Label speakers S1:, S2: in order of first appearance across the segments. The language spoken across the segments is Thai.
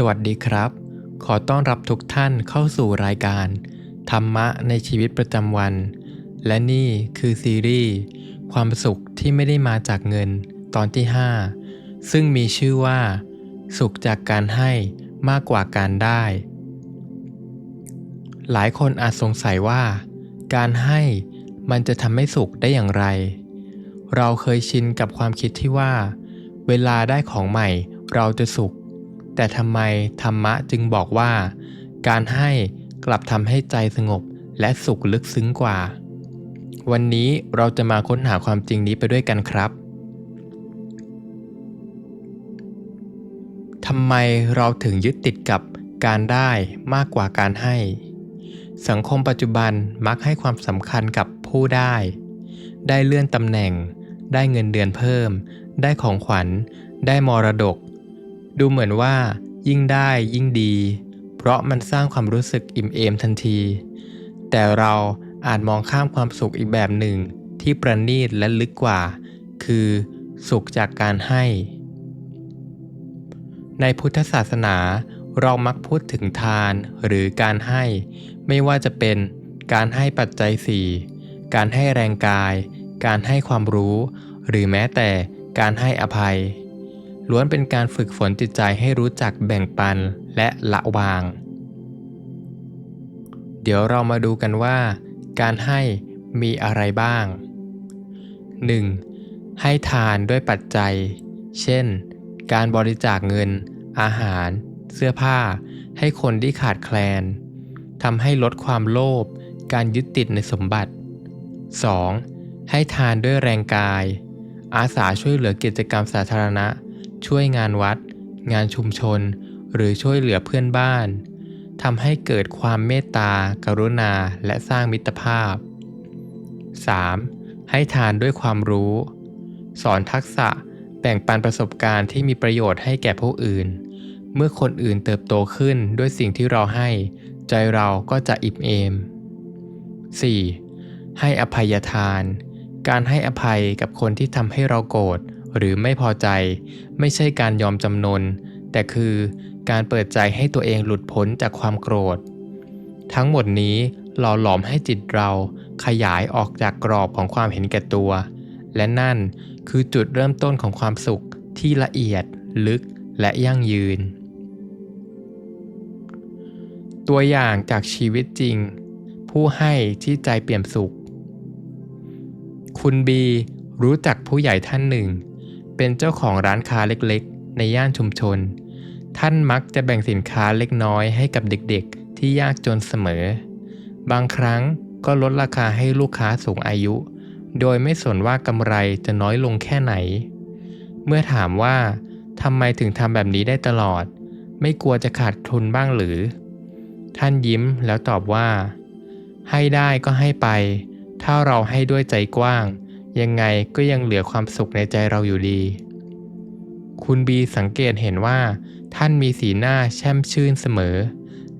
S1: สวัสดีครับ ขอต้อนรับทุกท่านเข้าสู่รายการ ธรรมะในชีวิตประจำวัน และนี่คือซีรีส์ความสุขที่ไม่ได้มาจากเงินตอนที่ 5 ซึ่งมีชื่อว่า สุขจากการให้มากกว่าการได้ หลายคนอาจสงสัยว่า การให้มันจะทำให้สุขได้อย่างไร เราเคยชินกับความคิดที่ว่า เวลาได้ของใหม่เราจะสุข แต่ทำไมธรรมะจึงบอกว่า การให้กลับทำให้ใจสงบและสุขลึกซึ้งกว่า วันนี้เราจะมาค้นหาความจริงนี้ไปด้วยกันครับทำไมเราถึงยึดติดกับการได้มากกว่าการให้ สังคมปัจจุบันมักให้ความสำคัญกับผู้ได้ ได้เลื่อนตำแหน่ง ได้เงินเดือนเพิ่ม ได้ของขวัญ ได้มรดก ดูเหมือนว่า ยิ่งได้ยิ่งดี เพราะมันสร้างความรู้สึกอิ่มเอมทันที แต่เราอาจมองข้ามความสุขอีกแบบหนึ่ง ที่ประณีตและลึกกว่า คือ สุขจากการให้ ในพุทธศาสนาเรามักพูดถึงทานหรือการให้ ไม่ว่าจะเป็นการให้ปัจจัยสี่การให้แรงกาย การให้ความรู้ หรือแม้แต่การให้อภัย ล้วนเป็นการฝึกฝนจิตใจให้รู้จักแบ่งปันและละวาง เดี๋ยวเรามาดูกันว่า การให้มีอะไรบ้าง 1. ให้ทานด้วยปัจจัย เช่น การบริจาคเงิน อาหาร เสื้อผ้า ให้คนที่ขาดแคลนทำให้ลดความโลภการยึดติดในสมบัติ 2. ให้ทานด้วยแรงกาย อาสาช่วยเหลือกิจกรรมสาธารณะ ช่วยงานวัด งานชุมชน หรือช่วยเหลือเพื่อนบ้านทำให้เกิดความเมตตา กรุณา และสร้างมิตรภาพ 3. ให้ทานด้วยความรู้ สอนทักษะแบ่งปันประสบการณ์ที่มีประโยชน์ให้แก่ผู้อื่น เมื่อคนอื่นเติบโตขึ้นด้วยสิ่งที่เราให้ ใจเราก็จะอิ่มเอม 4. ให้อภัยทาน การให้อภัยกับคนที่ทำให้เราโกรธ หรือไม่พอใจ ไม่ใช่การยอมจำนน แต่คือการเปิดใจให้ตัวเองหลุดพ้นจากความโกรธ ทั้งหมดนี้หล่อหลอมให้จิตเราขยายออกจากกรอบของความเห็นแก่ตัว และนั่นคือจุดเริ่มต้นของความสุขที่ละเอียด ลึกและยั่งยืน ตัวอย่างจากชีวิตจริง ผู้ให้ที่ใจเปี่ยมสุข คุณบีรู้จักผู้ใหญ่ท่านหนึ่ง เป็นเจ้าของร้านค้าเล็กๆ ในย่านชุมชน ท่านมักจะแบ่งสินค้าเล็กน้อยให้กับเด็กๆ ที่ยากจนเสมอ บางครั้งก็ลดราคาให้ลูกค้าสูงอายุ โดยไม่สนว่ากำไรจะน้อยลงแค่ไหน เมื่อถามว่าทำไมถึงทำแบบนี้ได้ตลอด ไม่กลัวจะขาดทุนบ้างหรือ ท่านยิ้มแล้วตอบว่า ให้ได้ก็ให้ไป ถ้าเราให้ด้วยใจกว้าง ยังไงก็ยังเหลือความสุขในใจเราอยู่ดี คุณบีสังเกตเห็นว่า ท่านมีสีหน้าแช่มชื่นเสมอ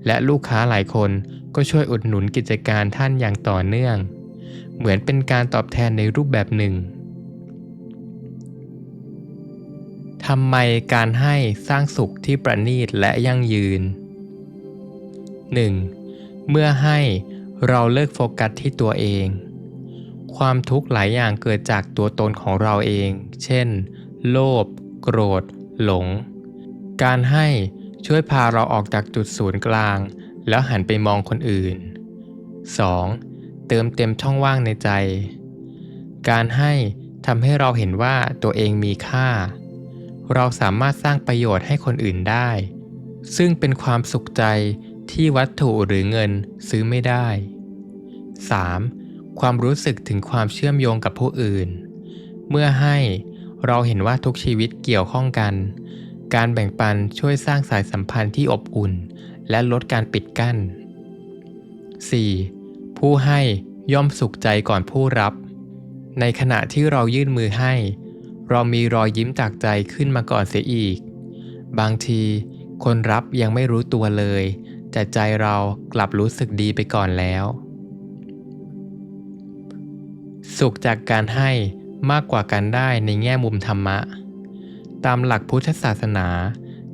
S1: และลูกค้าหลายคนก็ช่วยอุดหนุนกิจการท่านอย่างต่อเนื่อง เหมือนเป็นการตอบแทนในรูปแบบหนึ่งทำไมการให้สร้างสุขที่ประณีตและยั่งยืน 1. เมื่อให้เราเลิกโฟกัสที่ตัวเอง ความทุกข์หลายอย่างเกิดจากตัวตนของเราเอง เช่น โลภ โกรธ หลง การให้ช่วยพาเราออกจากจุดศูนย์กลาง แล้วหันไปมองคนอื่น 2. เติมเต็มช่องว่างในใจ การให้ทำให้เราเห็นว่าตัวเองมีค่า เราสามารถสร้างประโยชน์ให้คนอื่นได้ ซึ่งเป็นความสุขใจที่วัตถุหรือเงินซื้อไม่ได้ 3. ความรู้สึกถึงความเชื่อมโยงกับผู้อื่น เมื่อให้เราเห็นว่าทุกชีวิตเกี่ยวข้องกัน การแบ่งปันช่วยสร้างสายสัมพันธ์ที่อบอุ่น และลดการปิดกั้น 4. ผู้ให้ย่อมสุขใจก่อนผู้รับ ในขณะที่เรายื่นมือให้ เรามีรอยยิ้มจากใจขึ้นมาก่อนเสียอีก บางทีคนรับยังไม่รู้ตัวเลยแต่ใจเรากลับรู้สึกดีไปก่อนแล้ว สุขจากการให้มากกว่าการได้ในแง่มุมธรรมะ ตามหลักพุทธศาสนา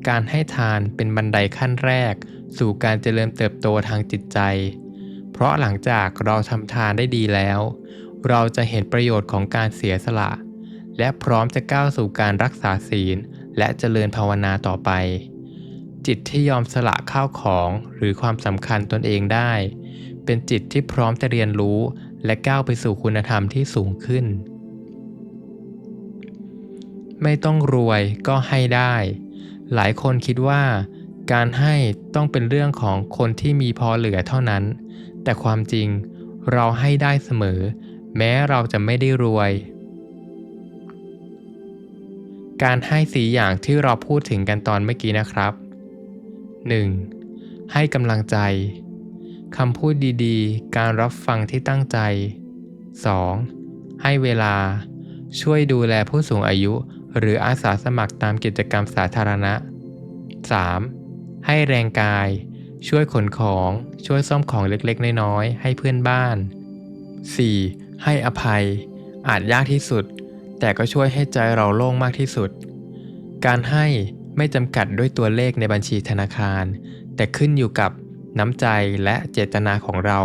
S1: การให้ทานเป็นบันไดขั้นแรก สู่การเจริญเติบโตทางจิตใจ เพราะหลังจากเราทำทานได้ดีแล้ว เราจะเห็นประโยชน์ของการเสียสละ และพร้อมจะก้าวสู่การรักษาศีล และเจริญภาวนาต่อไป จิตที่ยอมสละข้าวของหรือความสำคัญตนเองได้ เป็นจิตที่พร้อมจะเรียนรู้ และก้าวไปสู่คุณธรรมที่สูงขึ้น ไม่ต้องรวยก็ให้ได้ หลายคนคิดว่า การให้ต้องเป็นเรื่องของคนที่มีพอเหลือเท่านั้น แต่ความจริงเราให้ได้เสมอ แม้เราจะไม่ได้รวย การให้สีอย่างที่เราพูดถึงกันตอนเมื่อกี้นะครับ 1. ให้กำลังใจ คำพูดดีๆ การรับฟังที่ตั้งใจ 2. ให้เวลา ช่วยดูแลผู้สูงอายุ หรืออาสาสมัครตามกิจกรรมสาธารณะ 3. ให้แรงกาย ช่วยขนของ ช่วยซ่อมของเล็กๆ น้อยๆ ให้เพื่อนบ้าน 4. ให้อภัย อาจยากที่สุด แต่ก็ช่วยให้ใจเราโล่งมากที่สุด การให้ไม่จำกัดด้วยตัวเลขในบัญชีธนาคาร แต่ขึ้นอยู่กับ น้ำใจและเจตนาของเรา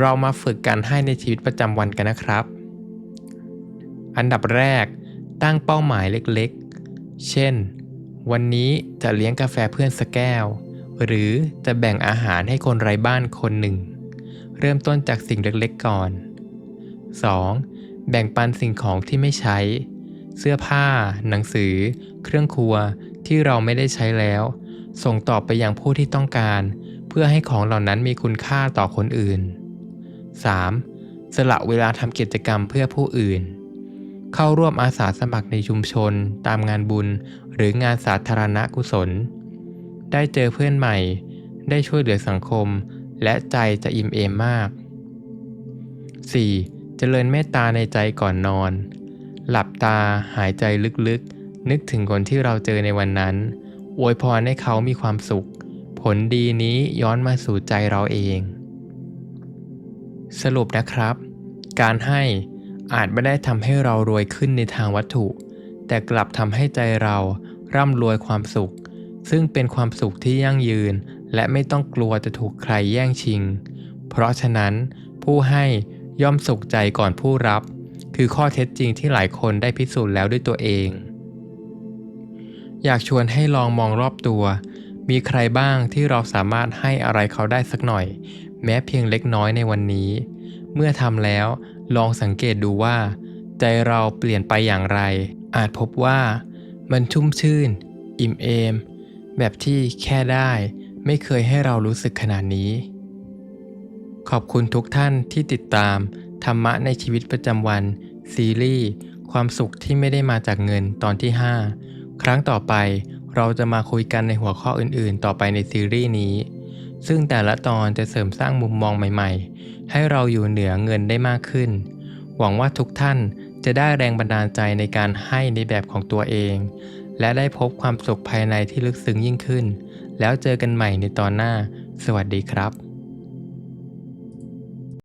S1: เรามาฝึกการให้ในชีวิตประจำวันกันนะครับ อันดับแรกตั้งเป้าหมายเล็กๆ เช่น วันนี้จะเลี้ยงกาแฟเพื่อนสักแก้ว หรือจะแบ่งอาหารให้คนไร้บ้านคนหนึ่ง เริ่มต้นจากสิ่งเล็กๆก่อน 2. แบ่งปันสิ่งของที่ไม่ใช้ เสื้อผ้า หนังสือ เครื่องครัวที่เราไม่ได้ใช้แล้ว ส่งต่อไปยังผู้ที่ต้องการ เพื่อให้ของเหล่านั้นมีคุณค่าต่อคนอื่น 3. สละเวลาทำกิจกรรมเพื่อผู้อื่น เข้าร่วมอาสาสมัครในชุมชน ตามงานบุญ หรืองานสาธารณกุศล ได้เจอเพื่อนใหม่ ได้ช่วยเหลือสังคม และใจจะอิ่มเอมมาก 4. เจริญเมตตาในใจก่อนนอน หลับตาหายใจลึกๆ นึกถึงคนที่เราเจอในวันนั้น อวยพรให้เขามีความสุข ผลดีนี้ย้อนมาสู่ใจเราเอง สรุปนะครับ การให้อาจไม่ได้ทำให้เรารวยขึ้นในทางวัตถุ แต่กลับทำให้ใจเราร่ำรวยความสุข ซึ่งเป็นความสุขที่ยั่งยืน และไม่ต้องกลัวจะถูกใครแย่งชิง เพราะฉะนั้น ผู้ให้ย่อมสุขใจก่อนผู้รับ คือข้อเท็จจริงที่หลายคนได้พิสูจน์แล้วด้วยตัวเอง อยากชวนให้ลองมองรอบตัว มีใครบ้างที่เราสามารถให้อะไรเขาได้สักหน่อย แม้เพียงเล็กน้อยในวันนี้ เมื่อทำแล้วลองสังเกตดูว่า ใจเราเปลี่ยนไปอย่างไร อาจพบว่า มันชุ่มชื่น อิ่มเอม แบบที่แค่ได้ไม่เคยให้เรารู้สึกขนาดนี้ ขอบคุณทุกท่านที่ติดตาม ธรรมะในชีวิตประจำวัน ซีรีส์ ความสุขที่ไม่ได้มาจากเงินตอนที่ 5 ครั้งต่อไปเราจะมาคุยกันในหัวข้ออื่นๆ ต่อไปในซีรีส์นี้ ซึ่งแต่ละตอนจะเสริมสร้างมุมมองใหม่ๆ ให้เราอยู่เหนือเงินได้มากขึ้น หวังว่าทุกท่านจะได้แรงบันดาลใจในการให้ในแบบของตัวเอง และได้พบความสุขภายในที่ลึกซึ้งยิ่งขึ้น แล้วเจอกันใหม่ในตอนหน้า สวัสดีครับ